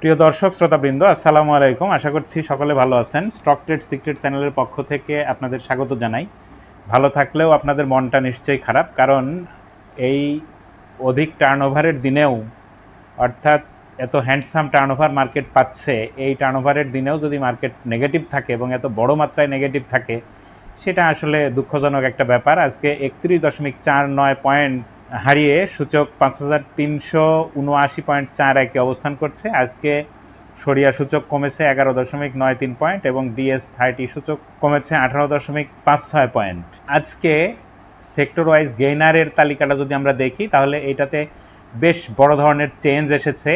প্রিয় দর্শক, শ্রোতাবৃন্দ, আসসালামু আলাইকুম। আশা করছি সকলে ভালো আছেন। স্টক ট্রেড সিক্রেট চ্যানেলের পক্ষ থেকে আপনাদের স্বাগত জানাই। ভালো থাকলেও আপনাদের মনটা নিশ্চয়ই খারাপ, কারণ এই অধিক টার্নওভারের দিনেও, অর্থাৎ এত হ্যান্ডসাম টার্নওভার মার্কেট পাচ্ছে, এই টার্নওভারের দিনেও যদি মার্কেট নেগেটিভ থাকে এবং এত বড় মাত্রায় নেগেটিভ থাকে, সেটা আসলে দুঃখজনক একটা ব্যাপার। আজকে একত্রিশ দশমিক চার নয় পয়েন্ট হারিয়ে সূচক পাঁচ হাজার তিনশো উনআশি পয়েন্ট চার একে অবস্থান করছে। আজকে সরিয়া সূচক কমেছে এগারো দশমিক নয় তিন পয়েন্ট এবং ডিএস থার্টি সূচক কমেছে আঠারো দশমিক পাঁচ ছয় পয়েন্ট। আজকে সেক্টর ওয়াইজ গেইনারের তালিকাটা যদি আমরা দেখি, তাহলে এটাতে বেশ বড় ধরনের চেঞ্জ এসেছে।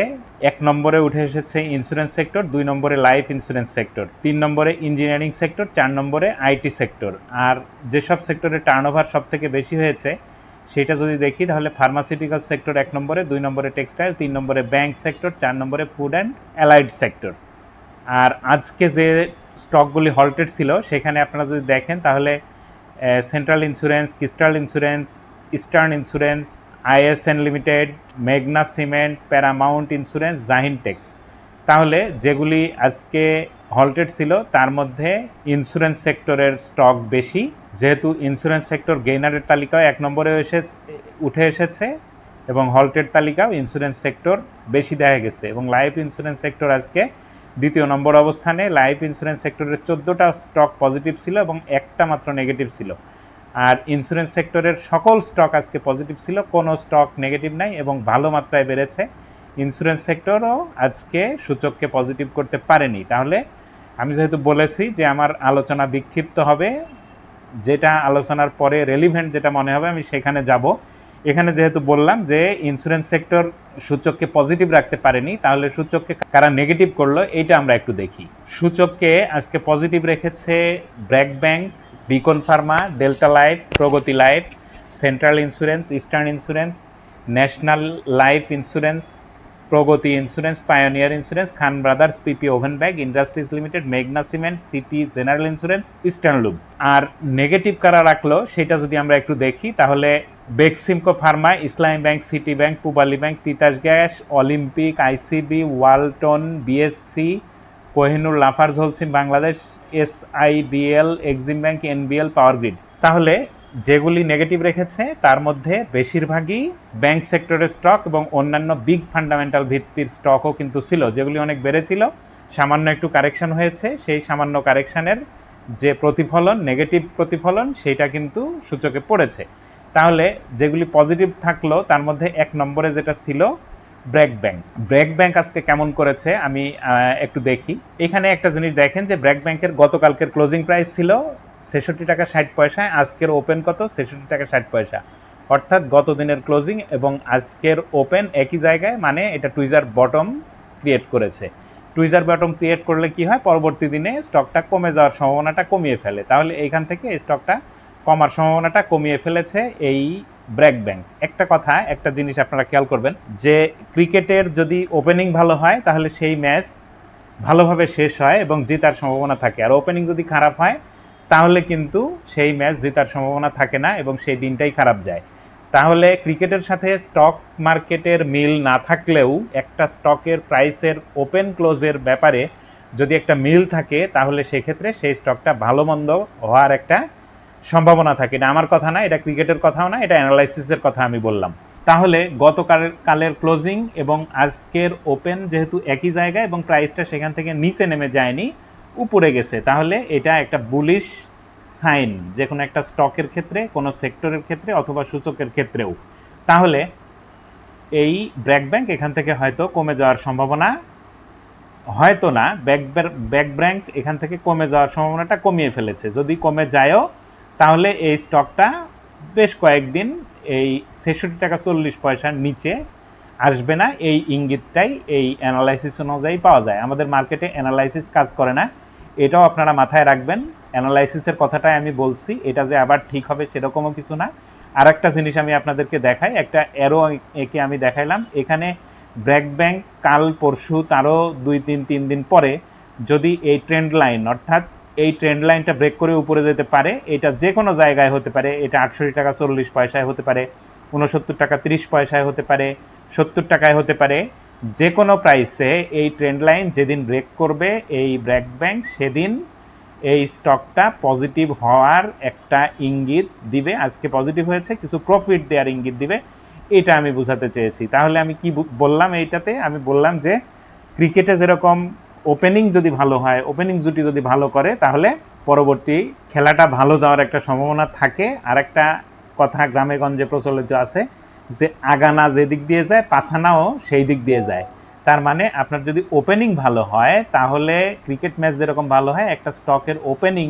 এক নম্বরে উঠে এসেছে ইন্স্যুরেন্স সেক্টর দুই নম্বরে লাইফ ইন্স্যুরেন্স সেক্টর তিন নম্বরে ইঞ্জিনিয়ারিং সেক্টর চার নম্বরে আইটি সেক্টর আর যেসব সেক্টরে টার্নওভার সব থেকে বেশি হয়েছে সেটা যদি দেখি, তাহলে ফার্মাসিউটিক্যাল সেক্টর এক নম্বরে, দুই নম্বরে টেক্সটাইল তিন নম্বরে ব্যাংক সেক্টর চার নম্বরে ফুড অ্যান্ড অ্যালাইড সেক্টর আর আজকে যে স্টকগুলি হল্টেড ছিল, সেখানে আপনারা যদি দেখেন, তাহলে central insurance কিস্টার্ল insurance eastern insurance ISN limited মেঘনা cement Paramount insurance Zaheen tex তাহলে যেগুলি আজকে হল্টেড ছিল, তার মধ্যে ইন্স্যুরেন্স সেক্টরের স্টক বেশি। যেহেতু ইন্স্যুরেন্স সেক্টর গেইনারের তালিকায় এক নম্বরে এসে, উঠে এসেছে এবং হল্টেড তালিকাও ইন্স্যুরেন্স সেক্টর বেশি দেখা গেছে এবং লাইফ ইন্স্যুরেন্স সেক্টর আজকে দ্বিতীয় নম্বর অবস্থানে। লাইফ ইন্স্যুরেন্স সেক্টরের চোদ্দোটা স্টক পজিটিভ ছিল এবং একটা মাত্র নেগেটিভ ছিল। আর ইন্স্যুরেন্স সেক্টরের সকল স্টক আজকে পজিটিভ ছিল, কোনো স্টক নেগেটিভ নাই এবং ভালো মাত্রায় বেড়েছে। ইন্স্যুরেন্স সেক্টরও আজকে সূচককে পজিটিভ করতে পারেনি। তাহলে আমি যেহেতু বলেছি যে আমার আলোচনা বিক্ষিপ্ত হবে যেটা আলোচনার পরে রেলিভেন্ট যেটা মনে হবে, আমি সেখানে যাব। এখানে যেহেতু বললাম যে ইন্স্যুরেন্স সেক্টর সূচককে পজিটিভ রাখতে পারেনি, তাহলে সূচককে কারা নেগেটিভ করল, এইটা আমরা একটু দেখি। সূচককে আজকে পজিটিভ রেখেছে BRAC bank Beacon pharma Delta life Pragati life central insurance eastern insurance national life insurance Pragati insurance pioneer insurance Khan brothers PP woven bag industries limited মেঘনা cement city general insurance eastern loop আর negative কারা রাখল সেটা যদি আমরা একটু দেখি, তাহলে Beximco pharma Islami bank city bank Pubali bank Titas gas Olympic ICB Walton BSC Kohinoor Lafarge Holcim Bangladesh SIBL Exim bank NBL power grid তাহলে যেগুলি নেগেটিভ রেখেছে, তার মধ্যে বেশিরভাগই ব্যাংক সেক্টরের স্টক এবং অন্যান্য বিগ ফান্ডামেন্টাল ভিত্তির স্টকও কিন্তু ছিল, যেগুলি অনেক বেড়েছিল। সামান্য একটু কারেকশন হয়েছে, সেই সামান্য কারেকশানের যে প্রতিফলন নেগেটিভ প্রতিফলন সেটা কিন্তু সূচকে পড়েছে। তাহলে যেগুলি পজিটিভ থাকল, তার মধ্যে এক নম্বরে যেটা ছিল ব্র্যাক ব্যাংক ব্র্যাক ব্যাংক আজকে কেমন করেছে, আমি একটু দেখি। এখানে একটা জিনিস দেখেন যে ব্র্যাক ব্যাংকের গতকালকের ক্লোজিং প্রাইস ছিল ছেষট্টি টাকা ষাট পয়সায়, আজকের ওপেন কত? ছেষট্টি টাকা ষাট পয়সা। অর্থাৎ গত দিনের ক্লোজিং এবং আজকের ওপেন একই জায়গায় মানে এটা টুইজার বটম ক্রিয়েট করেছে। টুইজার বটম ক্রিয়েট করলে কি হয়? পরবর্তী দিনে স্টকটা কমে যাওয়ার সম্ভাবনাটা কমিয়ে ফেলে। তাহলে এইখান থেকে এই স্টকটা কমার সম্ভাবনাটা কমিয়ে ফেলেছে এই ব্র্যাক ব্যাংক একটা কথা, একটা জিনিস আপনারা খেয়াল করবেন, যে ক্রিকেটের যদি ওপেনিং ভালো হয়, তাহলে সেই ম্যাচ ভালোভাবে শেষ হয় এবং জেতার সম্ভাবনা থাকে। আর ওপেনিং যদি খারাপ হয় তাহলে কিন্তু সেই ম্যাচ জেতার সম্ভাবনা থাকে না এবং সেই দিনটাই খারাপ যায়। তাহলে ক্রিকেটের সাথে স্টক মার্কেটের মিল না থাকলেও একটা স্টকের প্রাইসের ওপেন ক্লোজের ব্যাপারে যদি একটা মিল থাকে, তাহলে সেক্ষেত্রে সেই স্টকটা ভালো মন্দ হওয়ার একটা সম্ভাবনা থাকে। এটা আমার কথা না, এটা ক্রিকেটের কথাও না, এটা অ্যানালাইসিসের কথা আমি বললাম। তাহলে গতকালের, কালের ক্লোজিং এবং আজকের ওপেন যেহেতু একই জায়গায় এবং প্রাইসটা সেখান থেকে নিচে নেমে যায়নি উপরে গেছে, তাহলে এটা একটা বুলিশ সাইন যে কোনো একটা স্টকের ক্ষেত্রে, কোনো সেক্টরের ক্ষেত্রে অথবা সূচকের ক্ষেত্রেও। তাহলে এই ব্র্যাক ব্যাংক এখান থেকে হয়তো কমে যাওয়ার সম্ভাবনা, হয়তো না, ব্যাক ব্যাক ব্র্যাঙ্ক এখান থেকে কমে যাওয়ার সম্ভাবনাটা কমিয়ে ফেলেছে। যদি কমে যায়ও, তাহলে এই স্টকটা বেশ কয়েকদিন এই ছেষট্টি টাকা চল্লিশ পয়সার নিচে আসবে না, এই ইঙ্গিতটাই, এই অ্যানালাইসিস অনুযায়ী পাওয়া যায়। আমাদের মার্কেটে অ্যানালাইসিস কাজ করে না। এটাও আপনারা মাথায় রাখবেন। অ্যানালাইসিসের কথাটাই আমি বলছি, এটা যে আবার ঠিক হবে সেরকমও কিছু না। আর একটা জিনিস আমি আপনাদেরকে দেখাই, একটা অ্যারো একে আমি দেখাইলাম। এখানে ব্র্যাক ব্যাংক কাল পরশু তারও দুই তিন তিন দিন পরে যদি এই ট্রেন্ড লাইন অর্থাৎ এই ট্রেন্ড লাইনটা ব্রেক করে উপরে যেতে পারে, এটা যে কোনো জায়গায় হতে পারে, এটা আটষট্টি টাকা চল্লিশ পয়সায় হতে পারে উনসত্তর টাকা তিরিশ পয়সায় হতে পারে সত্তর টাকায় হতে পারে। যে কোনো প্রাইসে এই ট্রেন্ড লাইন যেদিন ব্রেক করবে, এই ব্র্যাক ব্যাংক সেদিন এই স্টকটা পজিটিভ হওয়ার একটা ইঙ্গিত দিবে। আজকে পজিটিভ হয়েছে, কিছু প্রফিট দেওয়ার ইঙ্গিত দিবে। এটা আমি বোঝাতে চেয়েছি। তাহলে আমি কি বললাম এইটাতে? আমি বললাম যে ক্রিকেটে যেরকম ওপেনিং যদি ভালো হয় ওপেনিং জুটি যদি ভালো করে, তাহলে পরবর্তী খেলাটা ভালো যাওয়ার একটা সম্ভাবনা থাকে। আর একটা কথা গ্রামে গঞ্জে প্রচলিত আছে যে আগানা যে দিক দিয়ে যায়, পাছানাও সেই দিক দিয়ে যায়। তার মানে আপনার যদি ওপেনিং ভালো হয়, তাহলে ক্রিকেট ম্যাচ যেরকম ভালো হয়, একটা স্টকের ওপেনিং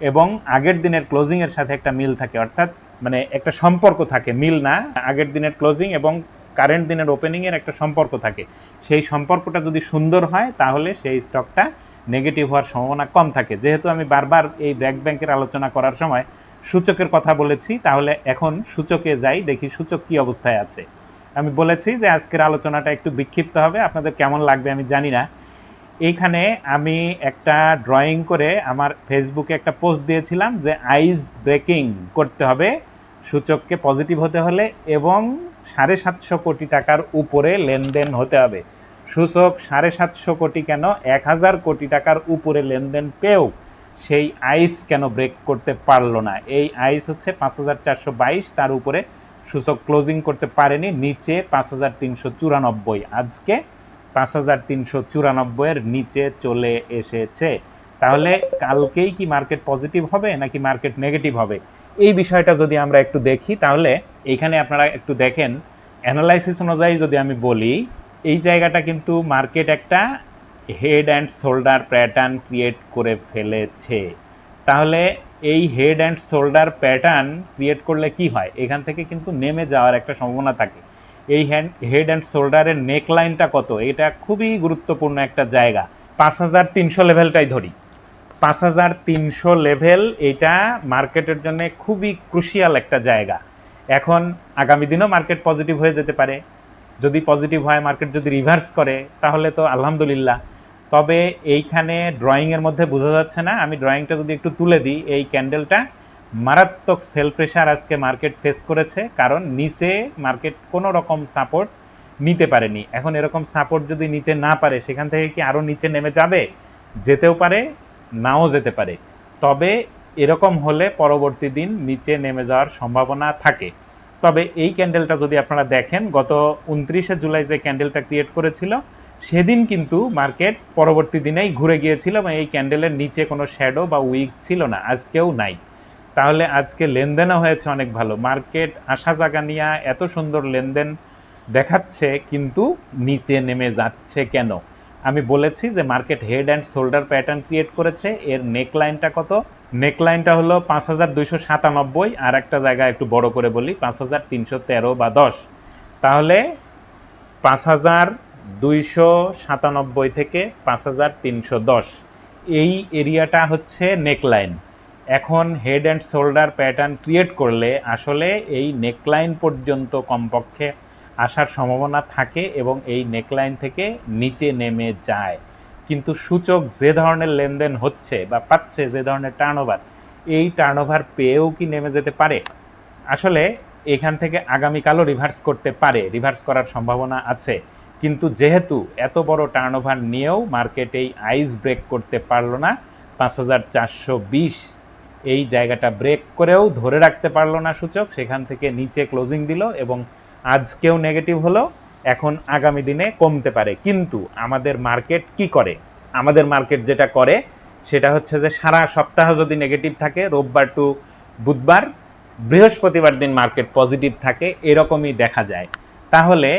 এবং আগের দিনের ক্লোজিংয়ের সাথে একটা মিল থাকে। অর্থাৎ মানে একটা সম্পর্ক থাকে, মিল না। আগের দিনের ক্লোজিং এবং কারেন্ট দিনের ওপেনিংয়ের একটা সম্পর্ক থাকে। সেই সম্পর্কটা যদি সুন্দর হয়, তাহলে সেই স্টকটা নেগেটিভ হওয়ার সম্ভাবনা কম থাকে। যেহেতু আমি বারবার এই ব্র্যাক ব্যাংকের আলোচনা করার সময় সূচকের কথা বলেছি, তাহলে এখন সূচকে যাই, দেখি সূচক কি অবস্থায় আছে। আমি বলেছি যে আজকের আলোচনাটা একটু বিক্ষিপ্ত হবে, আপনাদের কেমন লাগবে আমি জানি না। এইখানে আমি একটা ড্রয়িং করে আমার ফেসবুকে একটা পোস্ট দিয়েছিলাম যে আইস ব্রেকিং করতে হবে, সূচককে পজিটিভ হতে হলে এবং সাড়ে সাতশো কোটি টাকার উপরে লেনদেন হতে হবে। সূচক সাড়ে সাতশো কোটি কেন? এক হাজার কোটি টাকার উপরে লেনদেন পেয়েও সেই আইস কেন ব্রেক করতে পারল না? এই আইস হচ্ছে পাঁচ হাজার চারশো বাইশ, তার উপরে সূচক ক্লোজিং করতে পারেনি, নিচে পাঁচ হাজার তিনশো চুরানব্বই। আজকে পাঁচ হাজার তিনশো চুরানব্বইয়ের নিচে চলে এসেছে। তাহলে কালকেই কি মার্কেট পজিটিভ হবে, নাকি মার্কেট নেগেটিভ হবে? এই বিষয়টা যদি আমরা একটু দেখি, তাহলে এখানে আপনারা একটু দেখেন। অ্যানালাইসিস অনুযায়ী যদি আমি বলি, এই জায়গাটা কিন্তু মার্কেট একটা head and shoulder pattern create করে ফেলেছে। তাহলে এই head and shoulder pattern create করলে কি হয়? এখান থেকে কিন্তু নেমে যাওয়ার একটা সম্ভাবনা থাকে। এই হ্যান্ড হেড অ্যান্ড শোল্ডারের নেক লাইনটা কত? এটা খুবই গুরুত্বপূর্ণ একটা জায়গা। পাঁচ হাজার তিনশো লেভেলটাই ধরি। পাঁচ হাজার তিনশো লেভেল এটা মার্কেটের জন্য খুবই ক্রুশিয়াল একটা জায়গা। এখন আগামী দিনও মার্কেট পজিটিভ হয়ে যেতে পারে। যদি পজিটিভ হয় মার্কেট যদি রিভার্স করে, তাহলে তো আলহামদুলিল্লাহ। তবে এইখানে ড্রয়িংয়ের মধ্যে বোঝা যাচ্ছে না। আমি ড্রয়িংটা যদি একটু তুলে দিই, এই ক্যান্ডেলটা মারাত্মক সেল প্রেশার আজকে মার্কেট ফেস করেছে, কারণ নিচে মার্কেট কোনো রকম সাপোর্ট নিতে পারেনি। এখন এরকম সাপোর্ট যদি নিতে না পারে, সেখান থেকে কি আরও নিচে নেমে যাবে? যেতেও পারে, নাও যেতে পারে। তবে এরকম হলে পরবর্তী দিন নিচে নেমে যাওয়ার সম্ভাবনা থাকে। তবে এই ক্যান্ডেলটা যদি আপনারা দেখেন, গত উনত্রিশে জুলাই যে ক্যান্ডেলটা ক্রিয়েট করেছিল সেদিন কিন্তু মার্কেট পরবর্তী দিনেই ঘুরে গিয়েছিল এবং এই ক্যান্ডেলের নিচে কোনো শ্যাডো বা উইক ছিল না আজকেও নাই। তাহলে আজকে লেনদেনও হয়েছে অনেক ভালো। মার্কেট আশা জাগা নিয়ে এত সুন্দর লেনদেন দেখাচ্ছে, কিন্তু নিচে নেমে যাচ্ছে কেন? আমি বলেছি যে market head and shoulder pattern create করেছে। এর নেক লাইনটা কত? নেক লাইনটা হলো পাঁচ হাজার দুইশো সাতানব্বই আর একটা জায়গা একটু বড় করে বলি, পাঁচ হাজার তিনশো তেরো বা দশ। তাহলে পাঁচ হাজার দুইশো সাতানব্বই থেকে পাঁচ হাজার তিনশো দশ। এই এরিয়াটা হচ্ছে নেকলাইন এখন head and shoulder pattern create করলে আসলে এই নেকলাইন পর্যন্ত কমপক্ষে আসার সম্ভাবনা থাকে এবং এই নেকলাইন থেকে নিচে নেমে যায়। কিন্তু সূচক যে ধরনের লেনদেন হচ্ছে বা পাচ্ছে, যে ধরনের টার্নওভার এই টার্নওভার পেয়েও কি নেমে যেতে পারে? আসলে এখান থেকে আগামীকালও রিভার্স করতে পারে রিভার্স করার সম্ভাবনা আছে। কিন্তু যেহেতু এত বড় টার্নওভার নিয়েও মার্কেট এই আইস ব্রেক করতে পারল না, পাঁচ হাজার চারশো বিশ এই জায়গাটা ব্রেক করেও ধরে রাখতে পারল না সূচক, সেখান থেকে নিচে ক্লোজিং দিল এবং আজকেও নেগেটিভ হলো, এখন আগামী দিনে কমতে পারে। কিন্তু আমাদের মার্কেট কি করে? আমাদের মার্কেট যেটা করে, সেটা হচ্ছে যে সারা সপ্তাহ যদি নেগেটিভ থাকে, রোববার টু বুধবার, বৃহস্পতিবার দিন মার্কেট পজিটিভ থাকে, এরকমই দেখা যায়। তাহলে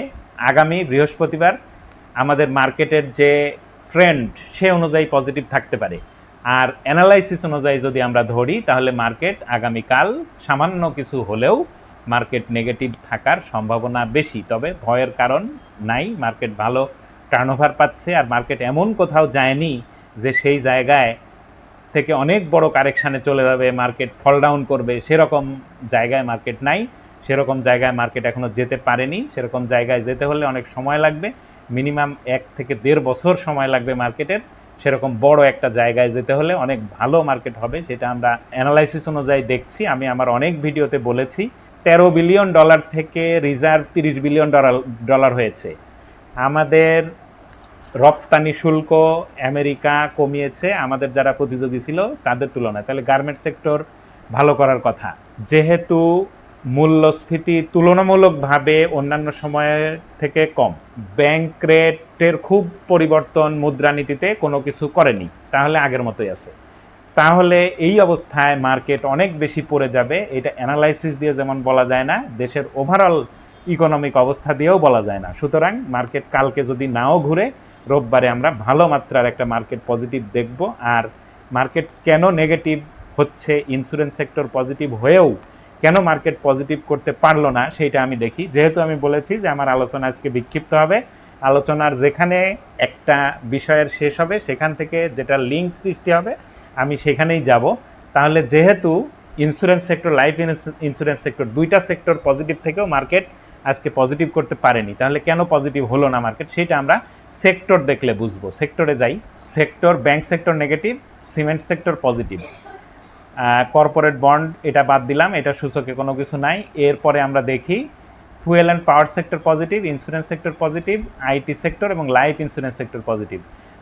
আগামী বৃহস্পতিবার আমাদের মার্কেটের যে ট্রেন্ড সে অনুযায়ী পজিটিভ থাকতে পারে। আর অ্যানালাইসিস অনুযায়ী যদি আমরা ধরি, তাহলে মার্কেট আগামীকাল সামান্য কিছু হলেও মার্কেট নেগেটিভ থাকার সম্ভাবনা বেশি। তবে ভয়ের কারণ নাই মার্কেট ভালো টার্নওভার পাচ্ছে। আর মার্কেট এমন কোথাও যায়নি যে সেই জায়গায় থেকে অনেক বড় কারেকশানে চলে যাবে মার্কেট ফল ডাউন করবে, সেরকম জায়গায় মার্কেট নাই। সেরকম জায়গায় মার্কেট এখনও যেতে পারেনি। সেরকম জায়গায় যেতে হলে অনেক সময় লাগবে। মিনিমাম এক থেকে দেড় বছর সময় লাগবে মার্কেটের সেরকম বড় একটা জায়গায় যেতে হলে অনেক ভালো মার্কেট হবে, সেটা আমরা অ্যানালাইসিস অনুযায়ী দেখছি। আমি আমার অনেক ভিডিওতে বলেছি, তেরো বিলিয়ন ডলার থেকে রিজার্ভ তিরিশ বিলিয়ন ডলার ডলার হয়েছে। আমাদের রপ্তানি শুল্ক আমেরিকা কমিয়েছে। আমাদের যারা প্রতিযোগী ছিল, তাদের তুলনায়। তাহলে গার্মেন্ট সেক্টর ভালো করার কথা। যেহেতু মূল্যস্ফীতি তুলনামূলকভাবে অন্যান্য সময়ের থেকে কম। ব্যাংক রেটের খুব পরিবর্তন মুদ্রানীতিতে কোনো কিছু করেনি। তাহলে আগের মতোই আছে। তাহলে এই অবস্থায় মার্কেট অনেক বেশি পড়ে যাবে। এটা অ্যানালাইসিস দিয়ে যেমন বলা যায় না, দেশের ওভারঅল ইকোনমিক অবস্থা দিয়েও বলা যায় না। সুতরাং মার্কেট কালকে যদি নাও ঘুরে, রোববারে আমরা ভালো মাত্রার একটা মার্কেট পজিটিভ দেখব। আর মার্কেট কেন নেগেটিভ হচ্ছে, ইন্স্যুরেন্স সেক্টর পজিটিভ হয়েও কেন মার্কেট পজিটিভ করতে পারল না সেইটা আমি দেখি। যেহেতু আমি বলেছি যে আমার আলোচনা আজকে বিক্ষিপ্ত হবে, আলোচনার যেখানে একটা বিষয়ের শেষ হবে, সেখান থেকে যেটা লিঙ্ক সৃষ্টি হবে, আমি সেখানেই যাব। তাহলে যেহেতু insurance sector life insurance sector দুইটা সেক্টর পজিটিভ থেকেও মার্কেট আজকে পজিটিভ করতে পারেনি। তাহলে কেন পজিটিভ হলো না মার্কেট সেটা আমরা সেক্টর দেখলে বুঝব। সেক্টরে যাই। Sector bank sector negative cement sector positive corporate bond এটা বাদ দিলাম, এটা সূচকে কোনো কিছু নাই। এরপরে আমরা দেখি fuel and power sector positive insurance sector positive IT sector এবং লাইফ ইন্স্যুরেন্স সেক্টর পজিটিভ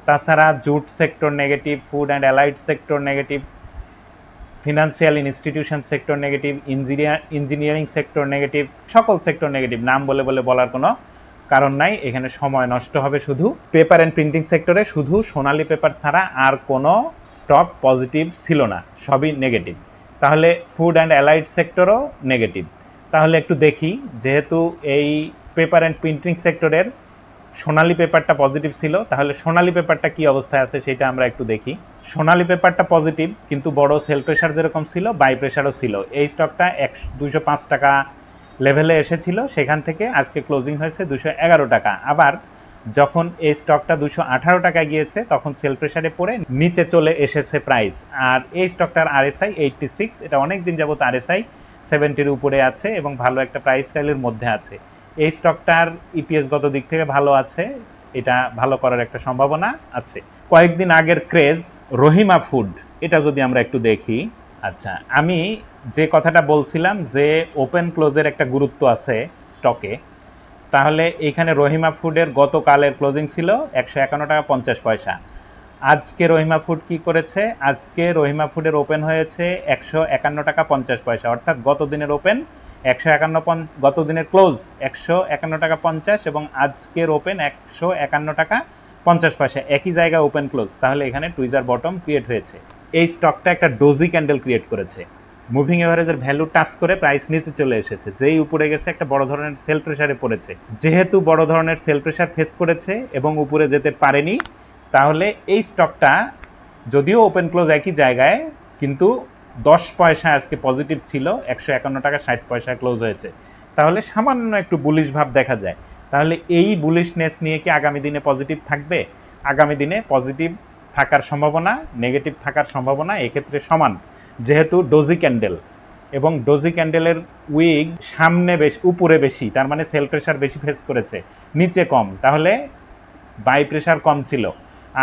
তাছাড়া jute sector negative food and allied sector negative financial institution sector negative engineer engineering sector negative সকল সেক্টর নেগেটিভ নাম বলে বলে বলার কোনো কারণ নাই, এখানে সময় নষ্ট হবে শুধু। পেপার অ্যান্ড প্রিন্টিং সেক্টরে শুধু সোনালি পেপার ছাড়া আর কোনো স্টক পজিটিভ ছিল না, সবই নেগেটিভ তাহলে ফুড অ্যান্ড অ্যালাইড সেক্টরও নেগেটিভ তাহলে একটু দেখি, যেহেতু এই পেপার অ্যান্ড প্রিন্টিং সেক্টরের সোনালি পেপারটা পজিটিভ ছিল, তাহলে সোনালি পেপারটা কি অবস্থায় আছে সেটা আমরা একটু দেখি। সোনালি পেপারটা পজিটিভ কিন্তু বড় সেল প্রেশার যেরকম ছিল বাই প্রেশারও ছিল। এই স্টকটা এক দুশো পাঁচ টাকা লেভেলে এসেছিল, সেখান থেকে আজকে ক্লোজিং হয়েছে দুশো এগারো টাকা। আবার যখন এই স্টকটা দুশো আঠারো টাকায় গিয়েছে, তখন সেল প্রেশারে পড়ে নিচে চলে এসেছে প্রাইস আর এই স্টকটার আরএসআই এইটটি সিক্স এটা অনেক দিন যাবত আরএসআই সেভেন্টির উপরে আছে এবং ভালো একটা প্রাইস স্টাইলের মধ্যে আছে। এই স্টকটার ইপিএস গত দিক থেকে ভালো আছে, এটা ভালো করার একটা সম্ভাবনা আছে। কয়েকদিন আগের ক্রেজ রহিমা ফুড এটা যদি আমরা একটু দেখি। আচ্ছা আমি যে কথাটা বলছিলাম যে ওপেন ক্লোজের একটা গুরুত্ব আছে স্টকে তাহলে এইখানে রহিমা ফুডের গতকালের ক্লোজিং ছিল একশো একান্ন টাকা পঞ্চাশ পয়সা। আজকে রহিমা ফুড কি করেছে? আজকে রহিমা ফুডের ওপেন হয়েছে একশো একান্ন টাকা পঞ্চাশ পয়সা। অর্থাৎ গত দিনের ওপেন একশো একান্ন গত দিনের ক্লোজ একশো একান্ন টাকা পঞ্চাশ এবং আজকের ওপেন একশো একান্ন টাকা পঞ্চাশ পয়সা। একই জায়গায় ওপেন ক্লোজ তাহলে এখানে টুইজার বটম ক্রিয়েট হয়েছে। এই স্টকটা একটা ডোজি ক্যান্ডেল ক্রিয়েট করেছে। মুভিং এভারেজের ভ্যালু টাচ করে প্রাইস নিতে চলে এসেছে। যেই উপরে গেছে একটা বড় ধরনের সেল প্রেশারে পড়েছে। যেহেতু বড় ধরনের সেল প্রেশার ফেস করেছে এবং উপরে যেতে পারেনি, তাহলে এই স্টকটা যদিও ওপেন ক্লোজ একই জায়গায়, কিন্তু দশ পয়সা আজকে পজিটিভ ছিল, একশো একান্ন টাকা ষাট পয়সা ক্লোজ হয়েছে। তাহলে সামান্য একটু বুলিশ ভাব দেখা যায়। তাহলে এই বুলিশনেস নিয়ে কি আগামী দিনে পজিটিভ থাকবে? আগামী দিনে পজিটিভ থাকার সম্ভাবনা নেগেটিভ থাকার সম্ভাবনা এক্ষেত্রে সমান। যেহেতু ডোজি ক্যান্ডেল এবং ডোজি ক্যান্ডেলের উইগ সামনে বেশি, উপরে বেশি, তার মানে সেল প্রেশার বেশি ফেস করেছে, নিচে কম, তাহলে বাই প্রেশার কম ছিল।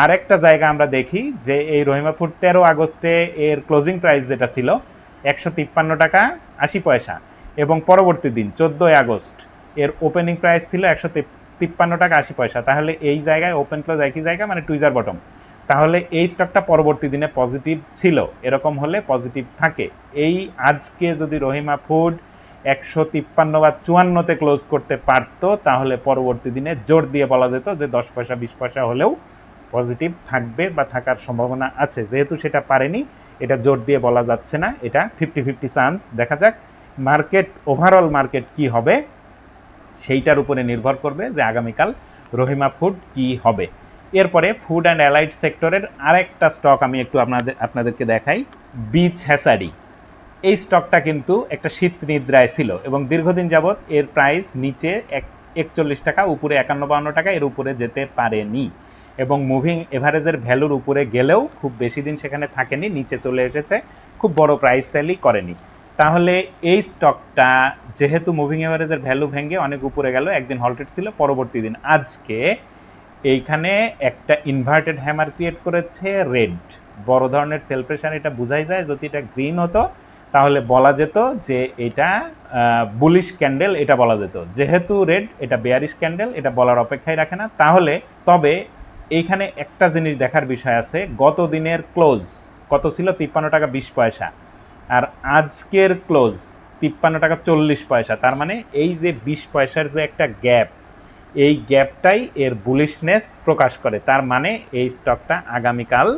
আর একটা জায়গা আমরা দেখি যে এই রহিমাপুর তেরো আগস্টে এর ক্লোজিং প্রাইস যেটা ছিল, একশো তিপ্পান্ন টাকা আশি পয়সা এবং পরবর্তী দিন, চোদ্দোই আগস্ট, এর ওপেনিং প্রাইস ছিল একশো তিপ্পান্ন টাকা আশি পয়সা। তাহলে এই জায়গায় ওপেন ক্লোজ একই জায়গা মানে টুইজার বটম তাহলে এই স্টকটা পরবর্তী দিনে পজিটিভ ছিল, এরকম হলে পজিটিভ থাকে। এই আজকে যদি রহিমা ফুড একশো তিপ্পান্ন বা চুয়ান্নতে ক্লোজ করতে পারতো, তাহলে পরবর্তী দিনে জোর দিয়ে বলা যেত যে দশ পয়সা, বিশ পয়সা হলেও পজিটিভ থাকবে বা থাকার সম্ভাবনা আছে। যেহেতু সেটা পারেনি, এটা জোর দিয়ে বলা যাচ্ছে না, এটা ফিফটি ফিফটি চান্স দেখা যাক মার্কেট ওভারঅল মার্কেট কি হবে, সেইটার উপরে নির্ভর করবে যে আগামীকাল রহিমা ফুড কি হবে। এরপরে ফুড অ্যান্ড অ্যালাইড সেক্টরের আরেকটা স্টক আমি একটু আপনাদের, আপনাদেরকে দেখাই বিচ হ্যাসারি এই স্টকটা কিন্তু একটা শীত নিদ্রায় ছিল এবং দীর্ঘদিন যাবৎ এর প্রাইস নিচে এক একচল্লিশ টাকা, উপরে একান্ন বাউন্ন টাকা, এর উপরে যেতে পারেনি এবং মুভিং এভারেজের ভ্যালুর উপরে গেলেও খুব বেশি দিন সেখানে থাকেনি, নিচে চলে এসেছে, খুব বড় প্রাইস র্যালি করেনি। তাহলে এই স্টকটা যেহেতু মুভিং এভারেজের ভ্যালু ভেঙে অনেক উপরে গেল, একদিন হল্টেড ছিল, পরবর্তী দিন আজকে এইখানে একটা ইনভার্টেড হ্যামার ক্রিয়েট করেছে রেড বড় ধরনের সেল প্রেশার এটা বোঝাই যায়, যদি এটা গ্রিন হতো, তাহলে বলা যেত যে এটা বুলিশ ক্যান্ডেল এটা বলা যেত। যেহেতু রেড এটা বেয়ারিশ ক্যান্ডেল এটা বলার অপেক্ষায় রাখে না। তাহলে, তবে এইখানে একটা জিনিস দেখার বিষয় আছে, গত দিনের ক্লোজ কত ছিল? তিপ্পান্ন টাকা বিশ পয়সা। আর আজকের ক্লোজ তিপ্পান্ন টাকা চল্লিশ পয়সা। তার মানে এই যে বিশ পয়সার যে একটা গ্যাপ এই গ্যাপটাই এর বুলিশনেস প্রকাশ করে। তার মানে এই স্টকটা আগামীকাল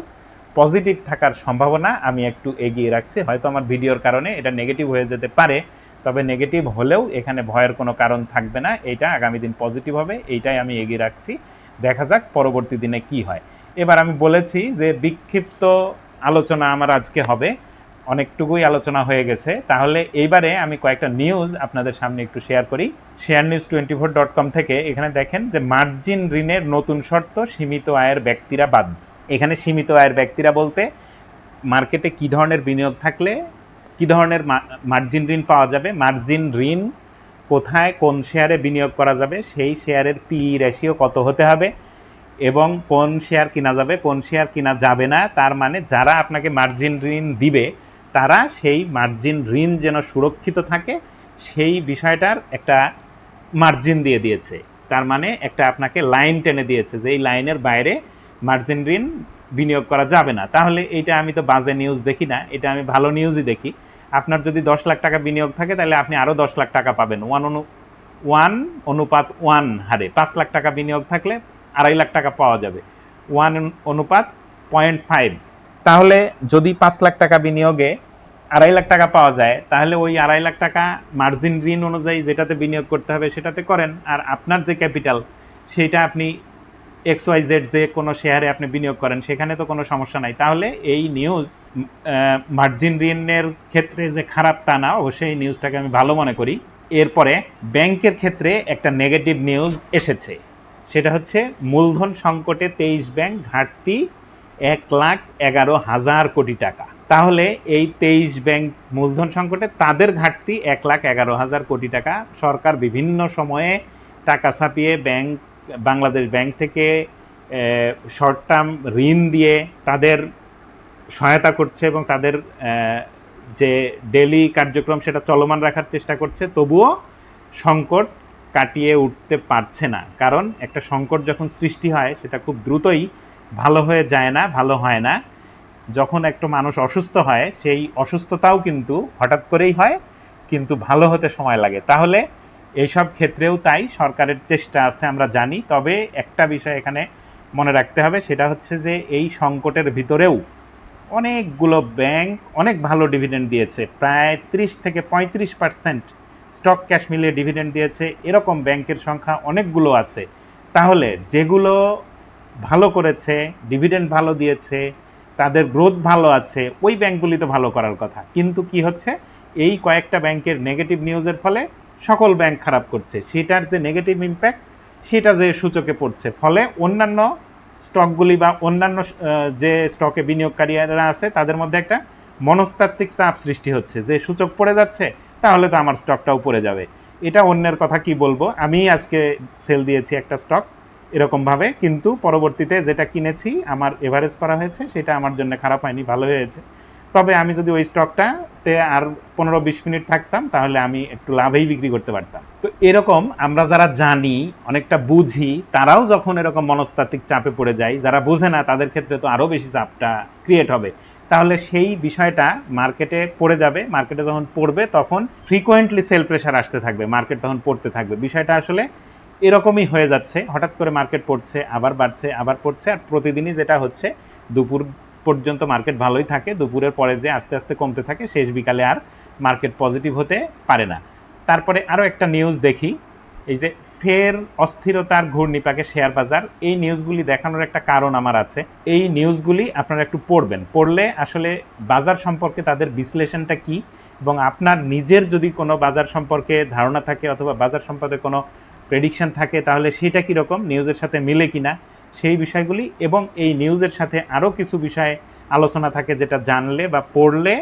পজিটিভ থাকার সম্ভাবনা আমি একটু এগিয়ে রাখছি। হয়তো আমার ভিডিওর কারণে এটা নেগেটিভ হয়ে যেতে পারে, তবে নেগেটিভ হলেও এখানে ভয়ের কোনো কারণ থাকবে না। এটা আগামী দিন পজিটিভ হবে, এইটাই আমি এগিয়ে রাখছি। দেখা যাক পরবর্তী দিনে কি হয়। এবার আমি বলেছি যে বিক্ষিপ্ত আলোচনা আমার আজকে হবে। অনেকটুকুই আলোচনা হয়ে গেছে। তাহলে এইবারে আমি কয়েকটা নিউজ আপনাদের সামনে একটু শেয়ার করি। Share news twenty four dot com থেকে এখানে দেখেন যে মার্জিন ঋণের নতুন শর্ত সীমিত আয়ের ব্যক্তিরা বাদ এখানে সীমিত আয়ের ব্যক্তিরা বলতে মার্কেটে কী ধরনের বিনিয়োগ থাকলে, কী ধরনের মার্জিন ঋণ পাওয়া যাবে মার্জিন ঋণ কোথায়, কোন শেয়ারে বিনিয়োগ করা যাবে, সেই শেয়ারের পি রেশিও কত হতে হবে এবং কোন শেয়ার কিনা যাবে, কোন শেয়ার কিনা যাবে না, তার মানে যারা আপনাকে মার্জিন ঋণ দিবে তারা সেই মার্জিন ঋণ যেন সুরক্ষিত থাকে, সেই বিষয়টার একটা মার্জিন দিয়ে দিয়েছে। তার মানে একটা আপনাকে লাইন টেনে দিয়েছে যে এই লাইনের বাইরে মার্জিন ঋণ বিনিয়োগ করা যাবে না। তাহলে এইটা আমি তো বাজে নিউজ দেখি না, এটা আমি ভালো নিউজই দেখি। আপনার যদি দশ লাখ টাকা বিনিয়োগ থাকে, তাহলে আপনি আরও দশ লাখ টাকা পাবেন। ওয়ান অনু ওয়ান অনুপাত ওয়ান হারে পাঁচ লাখ টাকা বিনিয়োগ থাকলে আড়াই লাখ টাকা পাওয়া যাবে। ওয়ান অনুপাত পয়েন্ট ফাইভ তাহলে যদি পাঁচ লাখ টাকা বিনিয়োগে আড়াই লাখ টাকা পাওয়া যায়, তাহলে ওই আড়াই লাখ টাকা মার্জিন ঋণ অনুযায়ী যেটাতে বিনিয়োগ করতে হবে সেটাতে করেন। আর আপনার যে ক্যাপিটাল সেটা আপনি এক্স ওয়াই জেড যে কোনো শেয়ারে আপনি বিনিয়োগ করেন, সেখানে তো কোনো সমস্যা নাই। তাহলে এই নিউজ মার্জিন ঋণের ক্ষেত্রে যে খারাপ তা না অবশ্যই নিউজটাকে আমি ভালো মনে করি। এরপরে ব্যাংকের ক্ষেত্রে একটা নেগেটিভ নিউজ এসেছে। সেটা হচ্ছে মূলধন সংকটে তেইশ ব্যাংক ঘাটতি এক লাখ এগারো হাজার কোটি টাকা। তাহলে এই তেইশ ব্যাংক মূলধন সংকটে তাদের ঘাটতি এক লাখ এগারো হাজার কোটি টাকা। সরকার বিভিন্ন সময়ে টাকা ছাপিয়ে ব্যাংক, বাংলাদেশ ব্যাংক থেকে শর্ট টার্ম ঋণ দিয়ে তাদের সহায়তা করছে এবং তাদের যে ডেলি কার্যক্রম সেটা চলমান রাখার চেষ্টা করছে। তবুও সংকট কাটিয়ে উঠতে পারছে না। কারণ একটা সংকট যখন সৃষ্টি হয়, সেটা খুব দ্রুতই ভালো হয়ে যায় না, ভালো হয় না। যখন একটা মানুষ অসুস্থ হয়, সেই অসুস্থতাও কিন্তু হঠাৎ করেই হয়, কিন্তু ভালো হতে সময় লাগে। তাহলে এইসব ক্ষেত্রেও তাই সরকারের চেষ্টা আছে, আমরা জানি। তবে একটা বিষয় এখানে মনে রাখতে হবে, সেটা হচ্ছে যে এই সংকটের ভিতরেও অনেকগুলো ব্যাংক অনেক ভালো ডিভিডেন্ড দিয়েছে। প্রায় ত্রিশ থেকে পঁয়ত্রিশ পার্সেন্ট স্টক ক্যাশ মিলিয়ে ডিভিডেন্ড দিয়েছে। এরকম ব্যাংকের সংখ্যা অনেকগুলো আছে। তাহলে যেগুলো ভালো করেছে ডিভিডেন্ড ভালো দিয়েছে, তাদের গ্রোথ ভালো আছে, ওই ব্যাংকগুলি তো ভালো করার কথা। কিন্তু কি হচ্ছে? এই কয়েকটা ব্যাংকের নেগেটিভ নিউজের ফলে সকল ব্যাংক খারাপ করছে। সেটার যে নেগেটিভ ইম্প্যাক্ট সেটা যে সূচকে পড়ছে। ফলে অন্যান্য স্টকগুলি বা অন্যান্য যে স্টকে বিনিয়োগকারীরা আছে, তাদের মধ্যে একটা মনস্তাত্ত্বিক চাপ সৃষ্টি হচ্ছে। যে সূচক পড়ে যাচ্ছে, তাহলে তো আমার স্টকটাও পড়ে যাবে। এটা অন্যের কথা কি বলব? আমি আজকে সেল দিয়েছি একটা স্টক এরকমভাবে কিন্তু পরবর্তীতে যেটা কিনেছি, আমার এভারেজ করা হয়েছে, সেটা আমার জন্য খারাপ হয়নি, ভালো হয়েছে। তবে আমি যদি ওই স্টকটাতে আর পনেরো বিশ মিনিট থাকতাম, তাহলে আমি একটু লাভেই বিক্রি করতে পারতাম। তো এরকম আমরা যারা জানি, অনেকটা বুঝি, তারাও যখন এরকম মনস্তাত্ত্বিক চাপে পড়ে যায়, যারা বোঝে না, তাদের ক্ষেত্রে তো আরও বেশি চাপটা ক্রিয়েট হবে। তাহলে সেই বিষয়টা মার্কেটে পড়ে যাবে মার্কেটে যখন পড়বে, তখন ফ্রিকোয়েন্টলি সেল প্রেশার আসতে থাকবে মার্কেট তখন পড়তে থাকবে। বিষয়টা আসলে এরকমই হয়ে যাচ্ছে। হঠাৎ করে মার্কেট পড়ছে, আবার বাড়ছে, আবার পড়ছে, আর প্রতিদিনই যেটা হচ্ছে, দুপুর পর্যন্ত মার্কেট ভালোই থাকে, দুপুরের পরে যে আস্তে আস্তে কমতে থাকে, শেষ বিকালে আর মার্কেট পজিটিভ হতে পারে না। তারপরে আরও একটা নিউজ দেখি, এই যে ফের অস্থিরতার ঘূর্ণিপাকে শেয়ার বাজার, এই নিউজগুলি দেখানোর একটা কারণ আমার আছে। এই নিউজগুলি আপনারা একটু পড়বেন। পড়লে আসলে বাজার সম্পর্কে তাদের বিশ্লেষণটা কি, এবং আপনার নিজের যদি কোনো বাজার সম্পর্কে ধারণা থাকে, অথবা বাজার সম্পর্কে কোনো প্রেডিকশন থাকে, তাহলে সেটা কীরকম নিউজের সাথে মিলে কিনা, সেই বিষয়গুলি এবং এই নিউজের সাথে আরও কিছু বিষয়ে আলোচনা থাকে যেটা জানলে বা পড়লে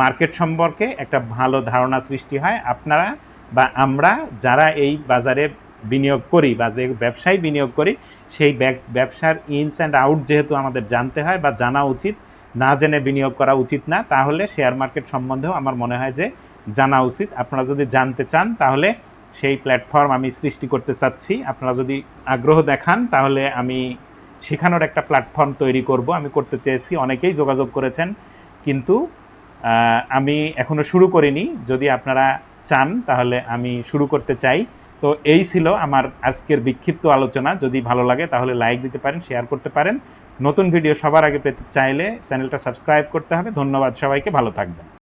মার্কেট সম্পর্কে একটা ভালো ধারণা সৃষ্টি হয় আপনারা বা আমরা যারা এই বাজারে বিনিয়োগ করি বা যে ব্যবসায় বিনিয়োগ করি, সেই ব্যবসার ইনস অ্যান্ড আউট যেহেতু আমাদের জানতে হয় বা জানা উচিত, না জেনে বিনিয়োগ করা উচিত না, তাহলে শেয়ার মার্কেট সম্বন্ধেও আমার মনে হয় যে জানা উচিত। আপনারা যদি জানতে চান, তাহলে সেই প্ল্যাটফর্ম আমি সৃষ্টি করতে চাচ্ছি। আপনারা যদি আগ্রহ দেখান, তাহলে আমি শেখানোর একটা প্ল্যাটফর্ম তৈরি করব। আমি করতে চেয়েছি, অনেকেই যোগাযোগ করেছেন। কিন্তু আমি এখনও শুরু করিনি। যদি আপনারা চান, তাহলে আমি শুরু করতে চাই। তো এই ছিল আমার আজকের বিক্ষিপ্ত আলোচনা। যদি ভালো লাগে, তাহলে লাইক দিতে পারেন শেয়ার করতে পারেন। নতুন ভিডিও সবার আগে পেতে চাইলে চ্যানেলটা সাবস্ক্রাইব করতে হবে। ধন্যবাদ সবাইকে, ভালো থাকবেন।